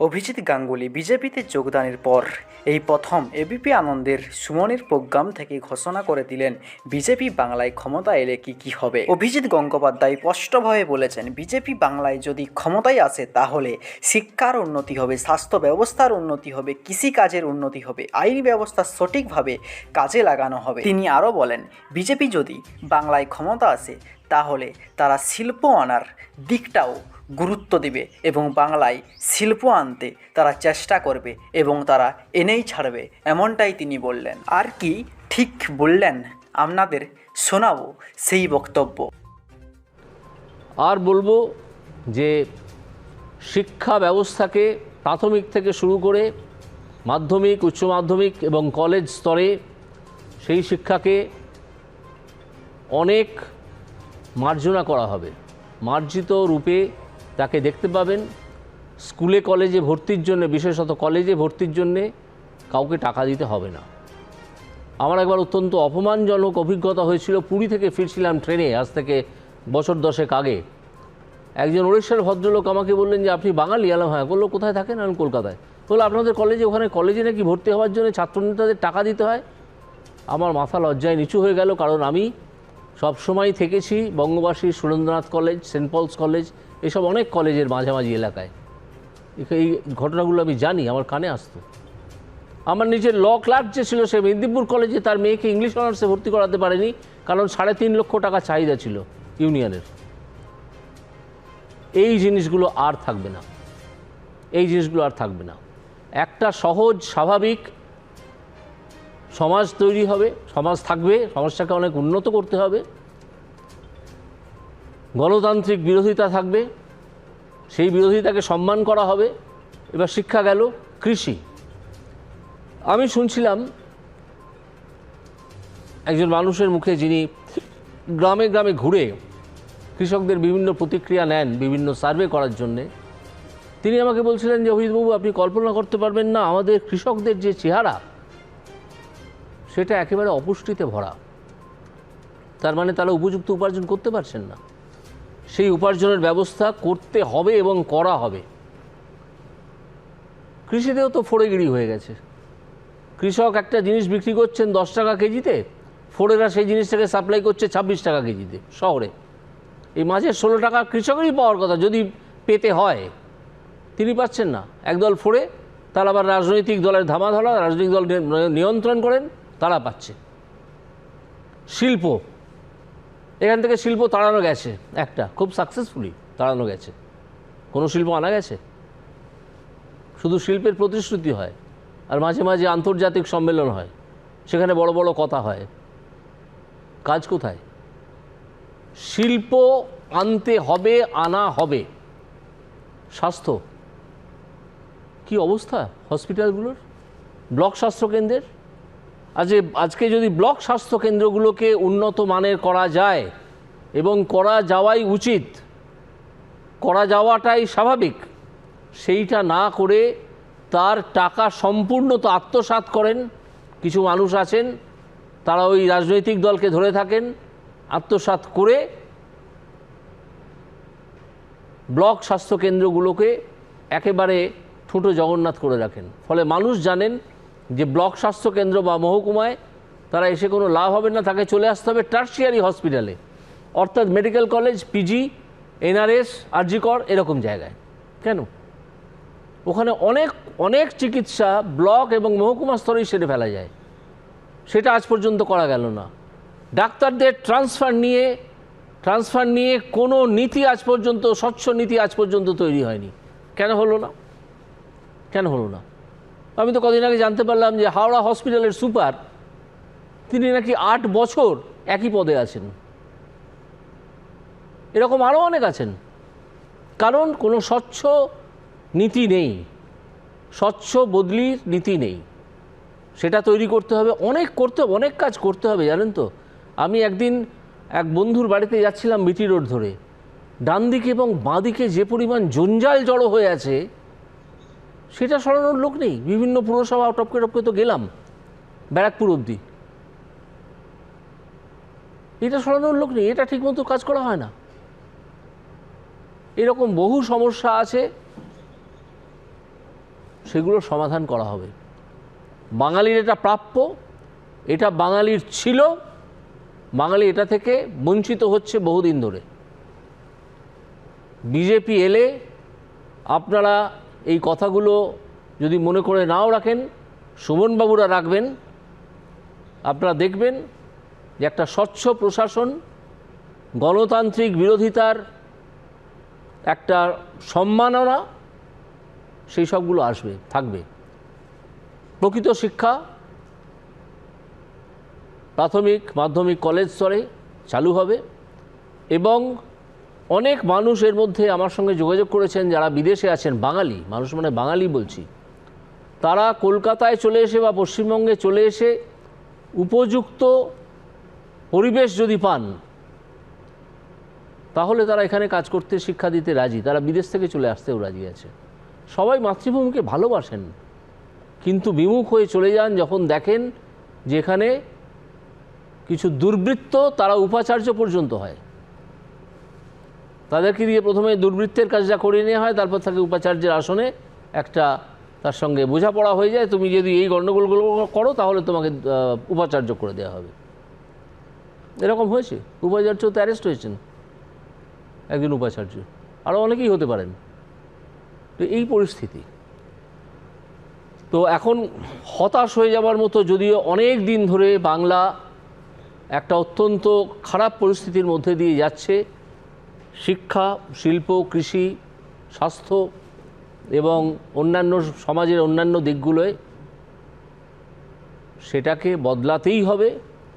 অভিজিৎ গাঙ্গুলি বিজেপিতে যোগদানের পর এই প্রথম এবিপি আনন্দের সুমনের প্রোগ্রাম থেকে ঘোষণা করে দিলেন বিজেপি বাংলায় ক্ষমতা এলে কি কি হবে। অভিজিৎ গঙ্গোপাধ্যায় স্পষ্টভাবে বলেছেন, বিজেপি বাংলায় যদি ক্ষমতায় আসে তাহলে শিক্ষার উন্নতি হবে, স্বাস্থ্য ব্যবস্থার উন্নতি হবে, কৃষিকাজের উন্নতি হবে, আইন ব্যবস্থা সঠিকভাবে কাজে লাগানো হবে। তিনি আরও বলেন, বিজেপি যদি বাংলায় ক্ষমতা আসে তাহলে তারা শিল্প আনার দিকটাও গুরুত্ব দিবে এবং বাংলায় শিল্প আনতে তারা চেষ্টা করবে এবং তারা এনেই ছাড়বে, এমনটাই তিনি বললেন। আর কি ঠিক বললেন? আপনাদের শোনাবো সেই বক্তব্য। আর বলব যে শিক্ষা ব্যবস্থাকে প্রাথমিক থেকে শুরু করে মাধ্যমিক, উচ্চ মাধ্যমিক এবং কলেজ স্তরে সেই শিক্ষাকে অনেক মার্জনা করা হবে। মার্জিত রূপে তাকে দেখতে পাবেন। স্কুলে, কলেজে ভর্তির জন্য, বিশেষত কলেজে ভর্তির জন্যে কাউকে টাকা দিতে হবে না। আমার একবার অত্যন্ত অপমানজনক অভিজ্ঞতা হয়েছিল। পুরী থেকে ফিরছিলাম ট্রেনে আজ থেকে বছর দশেক আগে। একজন উড়িষ্যার ভদ্রলোক আমাকে বললেন যে, আপনি বাঙালি? আলাম হ্যাঁ। বলল, কোথায় থাকেন? আমি কলকাতায়। বলল, আপনাদের কলেজে ওখানে কলেজে নাকি ভর্তি হওয়ার জন্য ছাত্রনেতাদের টাকা দিতে হয়? আমার মাথা লজ্জায় নিচু হয়ে গেল, কারণ আমি সবসময় থেকেছি Bangabasi Surendranath college, saint Paul's college এসব অনেক কলেজের মাঝামাঝি এলাকায়। এই ঘটনাগুলো আমি জানি, আমার কানে আসতো। আমার নিজের ল ক্লার্ক যে ছিল সে মেদিনীপুর কলেজে তার মেয়েকে ইংলিশ অনার্সে ভর্তি করাতে পারেনি, কারণ সাড়ে তিন লক্ষ টাকা চাহিদা ছিল ইউনিয়নের। এই জিনিসগুলো আর থাকবে না। এই জিনিসগুলো আর থাকবে না। একটা সহজ, স্বাভাবিক সমাজ তৈরি হবে, সমাজ থাকবে, সমাজটাকে অনেক উন্নত করতে হবে। গণতান্ত্রিক বিরোধিতা থাকবে, সেই বিরোধিতাকে সম্মান করা হবে। এবার শিক্ষা গেল কৃষি। আমি শুনছিলাম একজন মানুষের মুখে যিনি গ্রামে গ্রামে ঘুরে কৃষকদের বিভিন্ন প্রতিক্রিয়া নেন, বিভিন্ন সার্ভে করার জন্যে, তিনি আমাকে বলছিলেন যে, অভিজিৎবাবু, আপনি কল্পনা করতে পারবেন না, আমাদের কৃষকদের যে চেহারা, সেটা একেবারে অপুষ্টিতে ভরা। তার মানে তারা উপযুক্ত উপার্জন করতে পারছেন না। সেই উপার্জনের ব্যবস্থা করতে হবে এবং করা হবে। কৃষিতেও তো ফোড়েগিরি হয়ে গেছে। কৃষক একটা জিনিস বিক্রি করছেন দশ টাকা কেজিতে, ফোড়েরা সেই জিনিসটাকে সাপ্লাই করছে ছাব্বিশ টাকা কেজিতে শহরে। এই মাঝে ষোলো টাকা কৃষকেরই পাওয়ার কথা, যদি পেতে হয়, তিনি পাচ্ছেন না। একদল ফোড়ে, তারা আবার রাজনৈতিক দলের ধামা ধরা রাজনৈতিক দল নিয়ন্ত্রণ করেন, তারা পাচ্ছে। শিল্প এখান থেকে শিল্প তাড়ানো গেছে, একটা, খুব সাকসেসফুলি তাড়ানো গেছে। কোনো শিল্প আনা গেছে? শুধু শিল্পের প্রতিশ্রুতি হয়, আর মাঝে মাঝে আন্তর্জাতিক সম্মেলন হয়, সেখানে বড় বড় কথা হয়। কাজ কোথায়? শিল্প আনতে হবে, আনা হবে। স্বাস্থ্য? কি অবস্থা হসপিটালগুলোর? ব্লক স্বাস্থ্যকেন্দ্রের আজ আজকে যদি ব্লক স্বাস্থ্যকেন্দ্রগুলোকে উন্নত মানের করা যায় এবং করা যাওয়াই উচিত, করা যাওয়াটাই স্বাভাবিক, সেইটা না করে তার টাকা সম্পূর্ণ তো আত্মসাৎ করেন, কিছু মানুষ আছেন, তারা ওই রাজনৈতিক দলকে ধরে থাকেন, আত্মসাৎ করে ব্লক স্বাস্থ্যকেন্দ্রগুলোকে একেবারে ঠুঁটো জগন্নাথ করে রাখেন। ফলে মানুষ জানেন যে ব্লক স্বাস্থ্যকেন্দ্র বা মহকুমায় তারা এসে কোনো লাভ হবে না, তাকে চলে আসতে হবে টার্সিয়ারি হসপিটালে। অর্থাৎ medical college, PG, NRS, RG Kar, এরকম জায়গায়। কেন? ওখানে অনেক অনেক চিকিৎসা ব্লক এবং মহকুমা স্তরেই সেরে ফেলা যায়। সেটা আজ পর্যন্ত করা গেল না। ডাক্তারদের ট্রান্সফার নিয়ে ট্রান্সফার নিয়ে কোনো নীতি আজ পর্যন্ত, স্বচ্ছ নীতি আজ পর্যন্ত তৈরি হয়নি। কেন হলো না? কেন হলো না? আমি তো কদিন আগে জানতে পারলাম যে হাওড়া হসপিটালের সুপার, তিনি নাকি আট বছর একই পদে আছেন। এরকম আরও অনেক আছেন। কারণ কোনো স্বচ্ছ নীতি নেই, স্বচ্ছ বদলির নীতি নেই। সেটা তৈরি করতে হবে, অনেক করতে হবে, অনেক কাজ করতে হবে, জানেন তো। আমি একদিন এক বন্ধুর বাড়িতে যাচ্ছিলাম বিটি রোড ধরে। ডান দিকে এবং বাঁ দিকে যে পরিমাণ জঞ্জাল জড়ো হয়ে আছে সেটা সরানোর লোক নেই। বিভিন্ন পুরসভা টপকে টপকে তো গেলাম, ব্যারাকপুর অবধি। এটা সরানোর লোক নেই, এটা ঠিকমতো কাজ করা হয় না। এরকম বহু সমস্যা আছে, সেগুলো সমাধান করা হবে। বাঙালির এটা প্রাপ্য, এটা বাঙালির ছিল, বাঙালি এটা থেকে বঞ্চিত হচ্ছে বহুদিন ধরে। বিজেপি এলে আপনারা এই কথাগুলো যদি মনে করে নাও রাখেন, সুমনবাবুরা রাখবেন, আপনারা দেখবেন যে একটা স্বচ্ছ প্রশাসন, গণতান্ত্রিক বিরোধিতার একটা সম্মাননা সেই সবগুলো আসবে, থাকবে। প্রকৃত শিক্ষা প্রাথমিক মাধ্যমিক কলেজ স্তরে চালু হবে এবং অনেক মানুষ এর মধ্যে আমার সঙ্গে যোগাযোগ করেছেন, যারা বিদেশে আছেন, বাঙালি। মানুষ মানে বাঙালি বলছি। তারা কলকাতায় চলে এসে বা পশ্চিমবঙ্গে চলে এসে উপযুক্ত পরিবেশ যদি পান, তাহলে তারা এখানে কাজ করতে শিক্ষা দিতে রাজি। তারা বিদেশ থেকে চলে আসতেও রাজি আছে। সবাই মাতৃভূমিকে ভালোবাসেন। কিন্তু বিমুখ হয়ে চলে যান যখন দেখেন যে এখানে কিছু দুর্বৃত্ত তারা উপাচার্য পর্যন্ত হয়। তাদেরকে দিয়ে প্রথমে দুর্বৃত্তের কাজটা করিয়ে নেওয়া হয়, তারপর তাকে উপাচার্যের আসনে একটা তার সঙ্গে বোঝাপড়া হয়ে যায়, তুমি যদি এই গণ্ডগোলগুলো করো, তাহলে তোমাকে উপাচার্য করে দেওয়া হবে। এরকম হয়েছে। উপাচার্য তো অ্যারেস্ট হয়েছেন, একজন উপাচার্য। আরও অনেকেই হতে পারেন। তো এই পরিস্থিতি। তো এখন হতাশ হয়ে যাওয়ার মতো যদিও অনেক দিন ধরে বাংলা একটা অত্যন্ত খারাপ পরিস্থিতির মধ্যে দিয়ে যাচ্ছে শিক্ষা শিল্প কৃষি স্বাস্থ্য এবং অন্যান্য সমাজের অন্যান্য দিকগুলোয় সেটাকে বদলাতেই হবে।